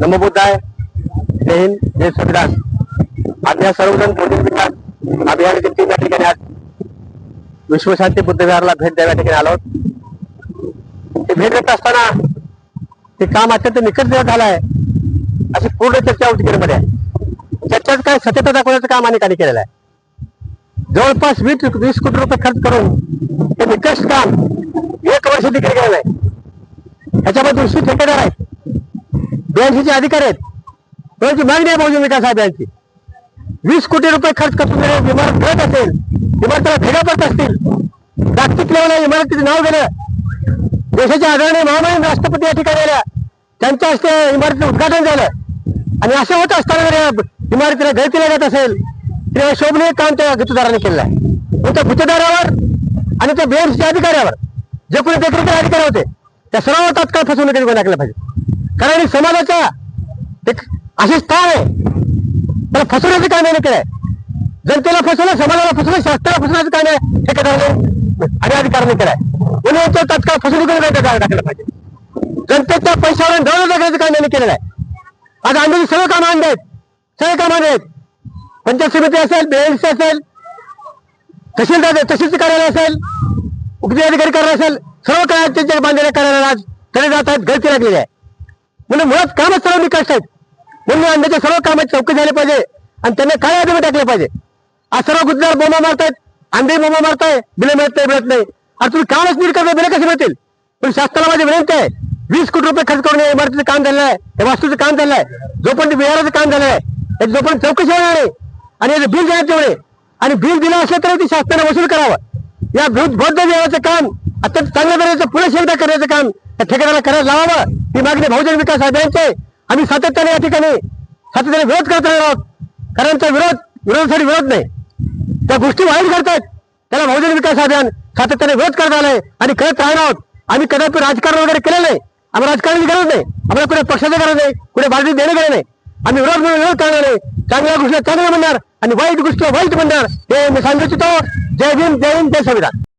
नमबुद्धाय. जय हिंद जय संविधान आम्ही या सर्वजण भौतिक विकास अभियानाचे टीम या ठिकाणी आज विश्वशांती बुद्धविहारला भेट द्याव्या ठिकाणी आलो ते भेट देत असताना ते काम अत्यंत निकट झालं आहे अशी पूर्ण चर्चा उदगीरमध्ये आहे. चर्चेत काय सत्यता दाखवण्याचं काम अनेकांनी केलेलं आहे. जवळपास वीस वीस कोटी रुपये खर्च करून ते निकष काम एक वर्ष देखील केलेलं आहे. ह्याच्यामध्ये दुसरी ठेकेदार आहेत. ब्याऐंशीचे अधिकारी आहेत. त्यांची मागणी आहे बहुजन विकास अभियानची वीस कोटी रुपये खर्च करून इमारत करत असेल इमारतीला फेड्या पडत असतील. जागतिक लेवलला इमारतीचं नाव गेलं देशाच्या आदरणीय महामान्य राष्ट्रपती या ठिकाणी आल्या. त्यांच्या हस्ते इमारतीचं उद्घाटन झालं. आणि असं होत असताना जर इमारतीला गळती लागत असेल तर शोभनीय काम त्या गुत्तदाराने केलेलं आहे. त्या गुत्तदारावर आणि त्या बीएमसीच्या अधिकाऱ्यावर जे कोणी देखरेखीचे अधिकारी होते त्या सर्व तात्काळ फसवणुकीचे गुन्हा केला पाहिजे. कारण समाजाचा एक असे स्थान आहे. त्याला फसवण्याचं काम याने केलंय जनतेला फसवलं समाजाला फसवलं शास्त्राला फसवण्याचं काम आहे ठेकेदाराने आणि अधिकाऱ्याने केलंय म्हणून तो तात्काळ फसवणूक काय टाकलं पाहिजे. जनतेच्या पैशावर डोळं टाकण्याचं काम नाही केलेलं आहे आज आंदोलन सर्व कामं आणले आहेत. सगळे काम आणले आहेत. पंचायत समिती असेल बीएमसी असेल तहसीलदार तहसीलचं कार्यालय असेल उपजिल्हाधिकारी अधिकारी कार्यालय असेल सर्व काय त्यांच्या बांधलेल्या कार्यालयाला आज तरी जात आहेत गळती लागलेली आहे. म्हणून मुळात कामच सर्व निकष आहेत. म्हणून अंड्याच्या सर्व कामाची चौकी झाली पाहिजे. आणि त्यांना काय आधी टाकले पाहिजे. आज सर्व गुजरात बोमा मारतायत अंडे बोमा मारताय बिले मिळत नाही मिळत नाही. आणि तुम्ही कामच नीट करता बिले कसे मिळतील? पण शासनाला माझी विनंती आहे वीस कोटी रुपये खर्च करून इमारतीचं काम झालं आहे वास्तूचं काम झालं आहे. जोपर्यंत विहाराचं काम झालं आहे त्याची जोपर्यंत चौकशी होणार नाही आणि याचं बिल देण्यात तेवढे आणि बिल दिलं असलं तर ते शासनाने वसूल करावं. या बौद्ध विहाराचं काम अत्यंत चांगल्या तऱ्हेचं पुढे सुविधा करण्याचं काम या ठेकेदाराला करायला लावावं. ही मागणी बहुजन विकास आघाडीचे आम्ही सातत्याने या ठिकाणी सातत्याने विरोध करत राहणार आहोत. कारण तो विरोध विरोधासाठी विरोध नाही. त्या गोष्टी वाईट करतायत त्याला बहुजन विकास अभियान सातत्याने विरोध करत आलंय आणि करत राहणार आहोत. आम्ही कदापि राजकारण वगैरे केलं नाही. आम्हाला राजकारणाची गरज नाही. आम्हाला कुठे पक्षाची गरज नाही. कुठे बाजू देणे गरज नाही. आम्ही विरोध म्हणून विरोध करणार नाही. चांगल्या गोष्टी चांगल्या म्हणणार आणि वाईट गोष्टी वाईट म्हणणार. हे मी सांगू इच्छितो. जय भीम जय हिंद जय संविधान.